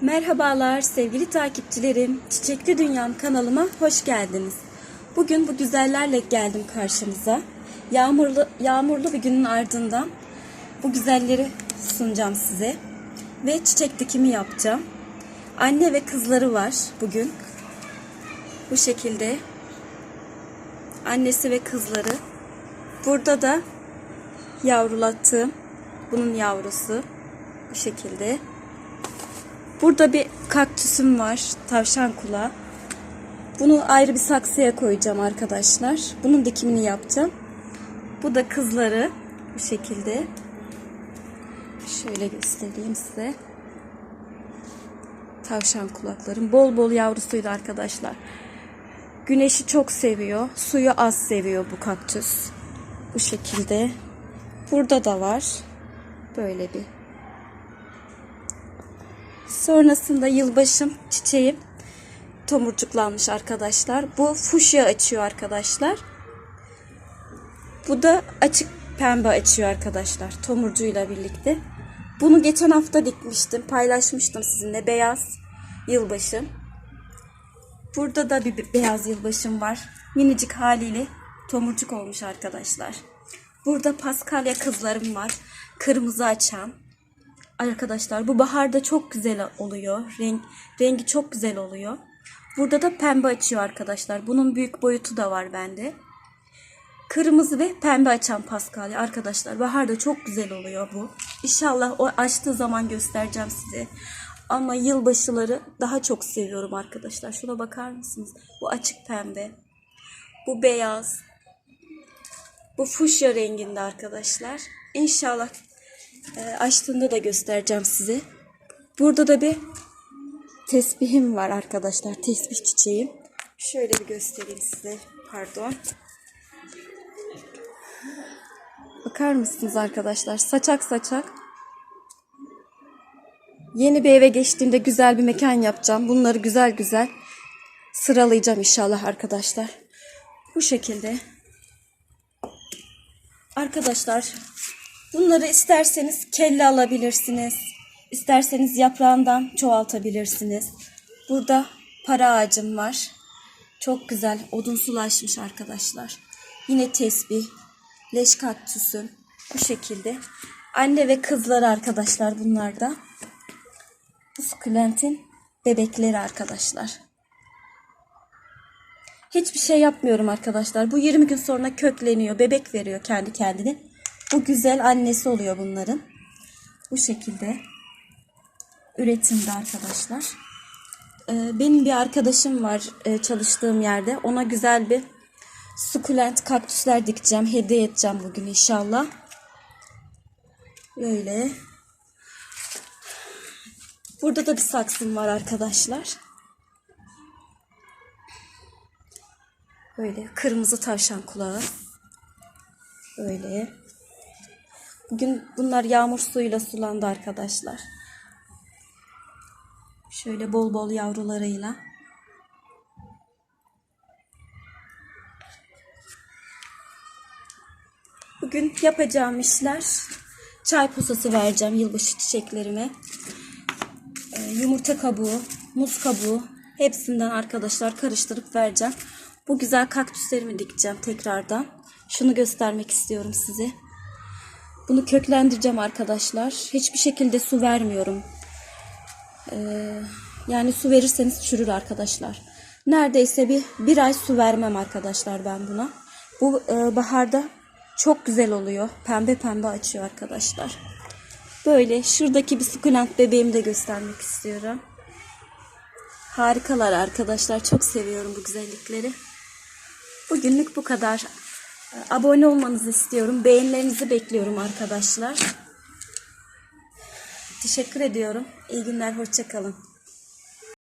Merhabalar sevgili takipçilerim. Çiçekli Dünyam kanalıma hoş geldiniz. Bugün bu güzellerle geldim karşınıza. Yağmurlu yağmurlu bir günün ardından bu güzelleri sunacağım size ve çiçek dikimi yapacağım. Anne ve kızları var bugün. Bu şekilde annesi ve kızları. Burada da yavrulattığım bunun yavrusu bu şekilde. Burada bir kaktüsüm var. Tavşan kulağı. Bunu ayrı bir saksıya koyacağım arkadaşlar. Bunun dikimini yapacağım. Bu da kızları. Bu şekilde. Şöyle göstereyim size. Tavşan kulaklarım. Bol bol yavrusuydu arkadaşlar. Güneşi çok seviyor. Suyu az seviyor bu kaktüs. Bu şekilde. Burada da var. Böyle bir Sonrasında yılbaşım çiçeğim tomurcuklanmış arkadaşlar. Bu fuşya açıyor arkadaşlar. Bu da açık pembe açıyor arkadaşlar tomurcuğuyla birlikte. Bunu geçen hafta dikmiştim. Paylaşmıştım sizinle. Beyaz yılbaşım. Burada da bir beyaz yılbaşım var. Minicik haliyle tomurcuk olmuş arkadaşlar. Burada paskalya kızlarım var. Kırmızı açan. Arkadaşlar bu baharda çok güzel oluyor. Renk rengi çok güzel oluyor. Burada da pembe açıyor arkadaşlar. Bunun büyük boyutu da var bende. Kırmızı ve pembe açan paskalya arkadaşlar. Baharda çok güzel oluyor bu. İnşallah o açtığı zaman göstereceğim size. Ama yılbaşıları daha çok seviyorum arkadaşlar. Şuna bakar mısınız? Bu açık pembe. Bu beyaz. Bu fuşya renginde arkadaşlar. İnşallah açtığında da göstereceğim size. Burada da bir tesbihim var arkadaşlar. Tesbih çiçeğim. Şöyle bir göstereyim size. Pardon. Bakar mısınız arkadaşlar? Saçak saçak. Yeni bir eve geçtiğimde güzel bir mekan yapacağım. Bunları güzel güzel sıralayacağım inşallah arkadaşlar. Bu şekilde. Arkadaşlar bunları isterseniz kelle alabilirsiniz. İsterseniz yaprağından çoğaltabilirsiniz. Burada para ağacım var. Çok güzel odunsulaşmış arkadaşlar. Yine tesbih, leş kaktüsüm bu şekilde. Anne ve kızları arkadaşlar bunlar da. Bu sukulentin bebekleri arkadaşlar. Hiçbir şey yapmıyorum arkadaşlar. Bu 20 gün sonra kökleniyor. Bebek veriyor kendi kendine. Bu güzel annesi oluyor bunların. Bu şekilde üretimde arkadaşlar. Ee, benim bir arkadaşım var e, çalıştığım yerde. Ona güzel bir sukulent kaktüsler dikeceğim. Hediye edeceğim bugün inşallah. Böyle. Burada da bir saksım var arkadaşlar. Böyle kırmızı tavşan kulağı. Böyle. Bugün bunlar yağmur suyuyla sulandı arkadaşlar. Şöyle bol bol yavrularıyla. Bugün yapacağım işler çay posası vereceğim yılbaşı çiçeklerime. Ee, yumurta kabuğu, muz kabuğu hepsinden arkadaşlar karıştırıp vereceğim. Bu güzel kaktüslerimi dikeceğim tekrardan. Şunu göstermek istiyorum size. Bunu köklendireceğim arkadaşlar. Hiçbir şekilde su vermiyorum. Ee, yani su verirseniz çürür arkadaşlar. Neredeyse bir, bir ay su vermem arkadaşlar ben buna. Bu e, baharda çok güzel oluyor. Pembe pembe açıyor arkadaşlar. Böyle şuradaki bir sukulent bebeğimi de göstermek istiyorum. Harikalar arkadaşlar. Çok seviyorum bu güzellikleri. Bugünlük bu kadar. Abone olmanızı istiyorum. Beğenilerinizi bekliyorum arkadaşlar. Teşekkür ediyorum. İyi günler. Hoşçakalın.